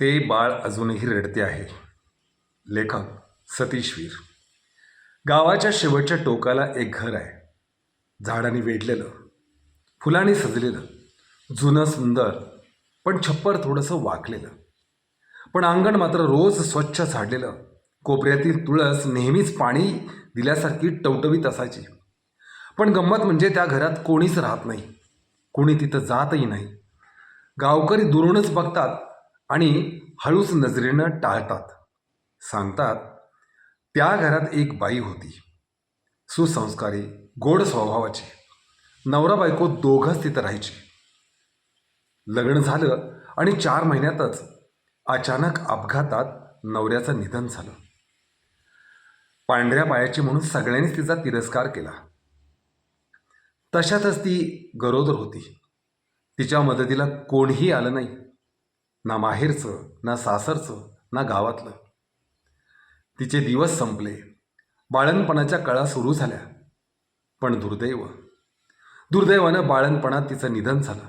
ते बाळ अजूनही रडते आहे. लेखक सतीशवीर गावाच्या शेवटच्या टोकाला एक घर आहे. झाडांनी वेढलेलं फुलांनी सजलेलं जुनं सुंदर पण छप्पर थोडंसं वाकलेलं. पण अंगण मात्र रोज स्वच्छ झाडलेलं. कोपऱ्यातील तुळस नेहमीच पाणी दिल्यासारखी टवटवीत असायची. पण गंमत म्हणजे त्या घरात कोणीच राहत नाही. कोणी तिथं जातही नाही. गावकरी दुरूनच बघतात आणि हळूच नजरेनं टाळतात. सांगतात त्या घरात एक बाई होती. सुसंस्कारी गोड स्वभावाची. नवरा बायको दोघंच तिथं राहायचे. लग्न झालं आणि चार महिन्यातच अचानक अपघातात नवऱ्याचं निधन झालं. पांढऱ्या पायाची म्हणून सगळ्यांनीच तिचा तिरस्कार केला. तशातच ती गरोदर होती. तिच्या मदतीला कोणीही आलं नाही. ना माहेरचं ना सासरचं ना गावातलं. तिचे दिवस संपले. बाळणपणाच्या कळा सुरू झाल्या. पण दुर्दैव. दुर्दैवानं बाळणपणात तिचं निधन झालं.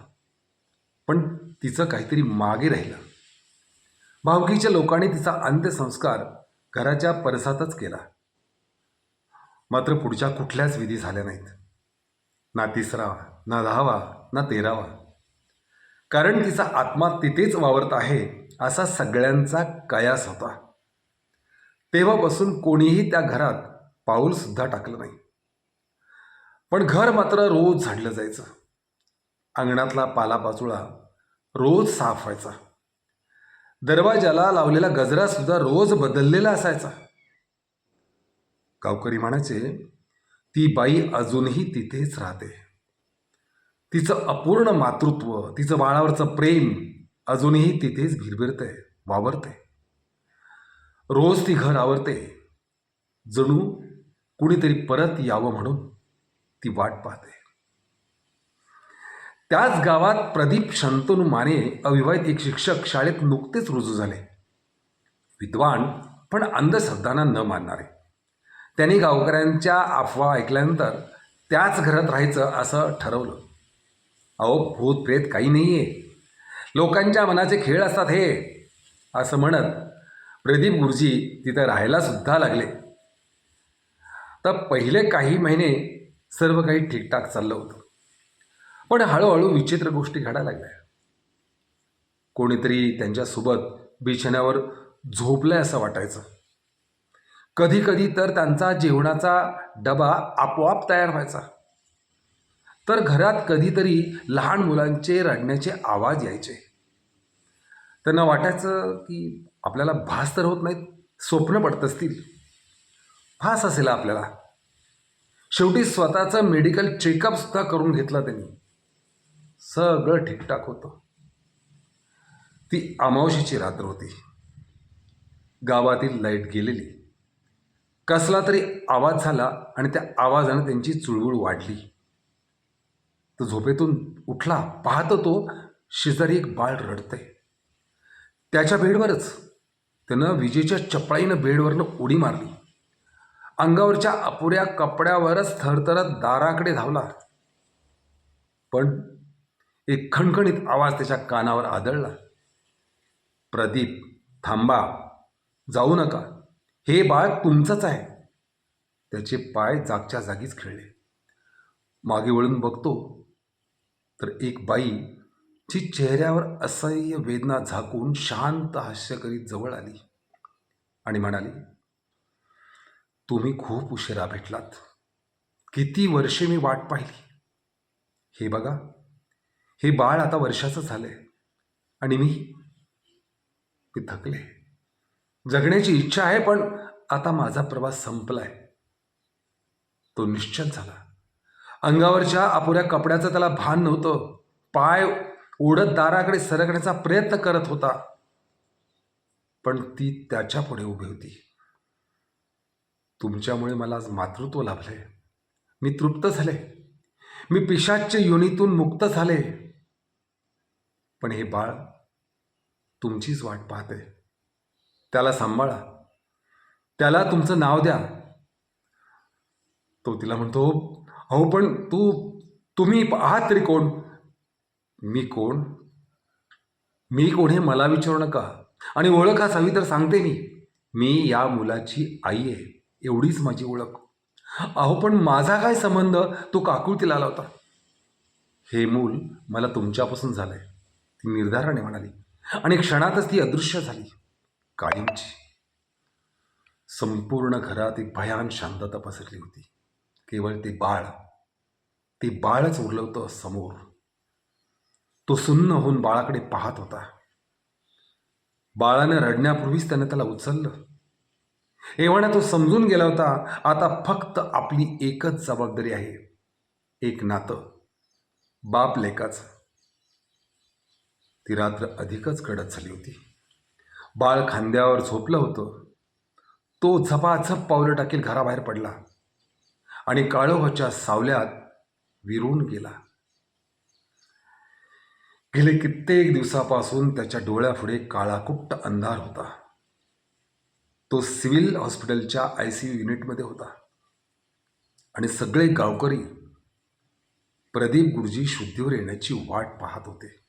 पण तिचं काहीतरी मागे राहिलं. भावकीच्या लोकांनी तिचा अंत्यसंस्कार घराच्या परसातच केला. मात्र पुढच्या कुठल्याच विधी झाल्या नाहीत. ना तिसरा ना दहावा ना तेरावा. कारण तिचा आत्मा तिथेच वावरत आहे असा सगळ्यांचा कयास होता. तेव्हापासून कोणीही त्या घरात पाऊलसुद्धा टाकलं नाही. पण घर मात्र रोज झाडलं जायचं. अंगणातला पालापाचोळा रोज साफ व्हायचा. दरवाजाला लावलेला गजरा सुद्धा रोज बदललेला असायचा. गावकरी म्हणायचे ती बाई अजूनही तिथेच राहते. तिचं अपूर्ण मातृत्व तिचं बाळावरचं प्रेम अजूनही तिथेच भिरभिरतंय वावरते रोज ती घर आवरते. जणू कुणीतरी परत यावं म्हणून ती वाट पाहते. त्याच गावात प्रदीप शंतनू माने अविवाहित एक शिक्षक शाळेत नुकतेच रुजू झाले. विद्वान पण अंधश्रद्धांना न मानणारे. त्यांनी गावकऱ्यांच्या अफवा ऐकल्यानंतर त्याच घरात राहायचं असं ठरवलं. अहो भूत प्रेत काही नाही आहे लोकांच्या मनाचे खेळ असतात हे असं म्हणत प्रदीप गुरुजी तिथं राहायला सुद्धा लागले. तर पहिले काही महिने सर्व काही ठीकठाक चाललं होतं. पण हळूहळू विचित्र गोष्टी घडायला लागल्या. कोणीतरी त्यांच्यासोबत बिछाण्यावर झोपलंय असं वाटायचं. कधी कधी तर त्यांचा जेवणाचा डबा आपोआप तयार व्हायचा. तर घरात कधीतरी लहान मुलांचे रडण्याचे आवाज यायचे. त्यांना वाटायचं की आपल्याला भास तर होत नाहीत स्वप्न पडत असतील. भास असेल आपल्याला. शेवटी स्वतःचं मेडिकल चेकअपसुद्धा करून घेतला त्यांनी. सगळं ठीकठाक होतं. ती अमावशीची रात्र होती. गावातील लाइट गेलेली. कसला तरी आवाज झाला आणि त्या आवाजानं त्यांची चुळबुळ वाढली. तो झोपेतून उठला पाहतो तो शेजारी एक बाळ रडतंय. त्याच्या बेडवरच त्यानं विजेच्या चपळाईनं बेडवरनं उडी मारली. अंगावरच्या अपुऱ्या कपड्यावरच थरथरत दाराकडे धावला. पण एक खणखणीत आवाज त्याच्या कानावर आदळला. प्रदीप थांबा. जाऊ नका. हे बाळ तुमचंच आहे. त्याचे पाय जागच्या जागीच खेळले. मागे वळून बघतो तर एक बाई जी चेहऱ्यावर असह्य वेदना झाकून शांत हास्य करीत जवळ आली आणि म्हणाली तुम्ही खूप उशिरा भेटलात. किती वर्षे मी वाट पाहिली. हे बघा हे बाळ आता वर्षाचं झालं आहे आणि मी मी थकले. जगण्याची इच्छा आहे पण आता माझा प्रवास संपलाय. तो निश्चित झाला. अंगावरच्या अपुऱ्या कपड्याचं त्याला भान नव्हतं. पाय ओढत दाराकडे सरकण्याचा प्रयत्न करत होता. पण ती त्याच्या पुढे उभी होती. तुमच्यामुळे मला आज मातृत्व लाभले मी तृप्त झाले. मी पिशाच्या योनीतून मुक्त झाले. पण हे बाळ तुमचीच वाट पाहते. त्याला सांभाळा. त्याला तुमचं नाव द्या. तो तिला म्हणतो अहो पण तू तुम्ही आहात तरी कोण? मी कोण? मी कोण हे मला विचारू नका. आणि ओळख असावी तर सांगते मी. मी या मुलाची आई आहे. एवढीच माझी ओळख. अहो पण माझा काय संबंध? तो काकुळतीला आला होता. हे मूल मला तुमच्यापासून झालं आहे ती निर्धाराने म्हणाली. आणि क्षणातच ती अदृश्य झाली. काळींची. संपूर्ण घरात एक भयान शांतता पसरली होती. केवळ ते बाळ ते बाळच उरलं होतं समोर. तो सुन्न होऊन बाळाकडे पाहत होता. बाळानं रडण्यापूर्वीच त्यानं त्याला उचललं. एवढा तो समजून गेला होता आता फक्त आपली एकच जबाबदारी आहे एक नातं. बाप लेकाचं. ती रात्र अधिकच कडक झाली होती. बाळ खांद्यावर झोपलं होतं. तो झपाझप पावलं टाकील घराबाहेर पडला. आणि काळोखाच्या सावल्यात विरून गेला. गेले कित्येक दिवसापासून त्याच्या डोळ्यापुढे काळाकुट्ट अंधार होता. तो सिव्हिल हॉस्पिटलच्या आय सी यू युनिटमध्ये होता. आणि सगळे गावकरी प्रदीप गुरुजी शुद्धीवर येण्याची वाट पाहत होते.